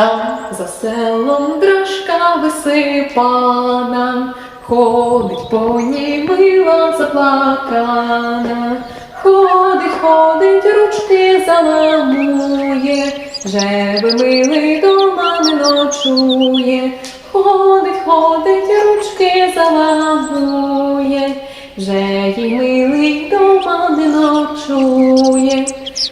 Там за селом дрожка висипана, ходить по ній мила заплакана, ходить, ходить, ручки заламує, вже би милий дома не ночує, ходить, ходить, ручки заламує, вже їй милий дома не ночує.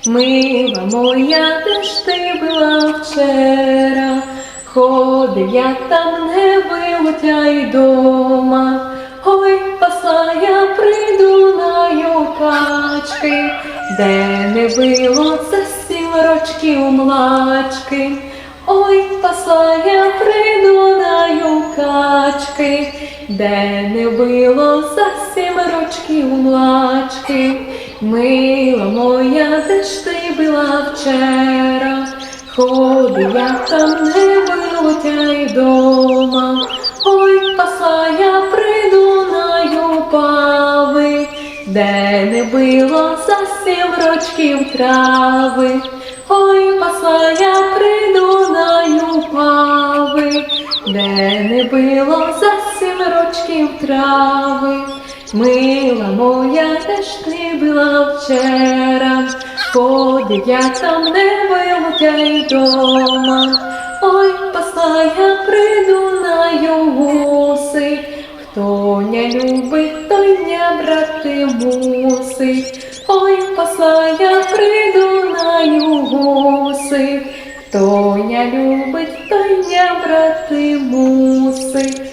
Мила моя, де ж ти була вчора? Ходив я там не вилотя й дома. Ой, пасла я прийду на юкачки, де не було за сім рочків млачки. Ой, пасла я прийду на юкачки, де не було за сім рочків млачки. Мила моя, де ж ти була вчора? Ходив я там не вилотя й дома. Ой, пасла я прийду на юпави, де не було за сім рочків трави. Ой, пасла я прийду на юпави, де не було за сім рочків трави. Мила моя, де ж ти була вчора? Ходив я там не вилотя й дома. Ой, пасла я прийду на югуси. Хто не любить, той не брати мусить. Ой, пасла я прийду на югуси. Хто не любить, той не брати мусить.